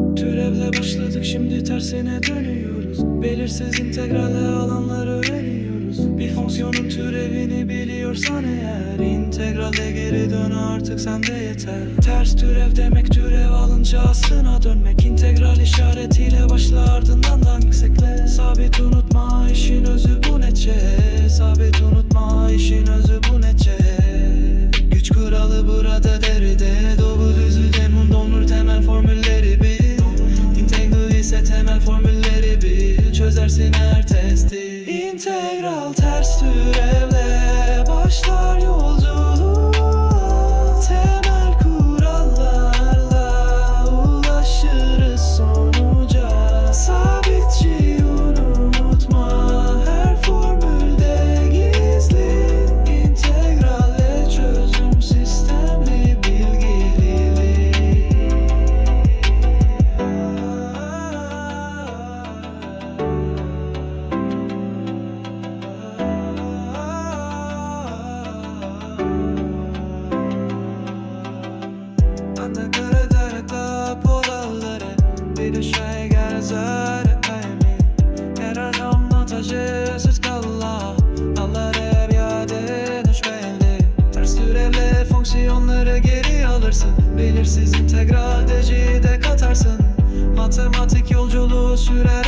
integralle başladık şimdi tersine dönüyoruz. Belirsiz integralle alanları öğreniyoruz. Bir fonksiyonun türevini biliyorsan eğer İntegrale geri dön artık sende yeter. Ters türev demek türev alınca aslına dönmek. İntegral işaretiyle başla ardından da yüksekle. Sabit unutma temel formülleri bil Çözersin her testi. İntegral ters türevle Anda karadağda polaları Bir de şey gezer mi Eğer anlatıcı siz kalla. Alları iade dönüş belli Ters türevle fonksiyonları geri alırsın. Belirsiz integral de katarsın. Matematik yolculuğu sürer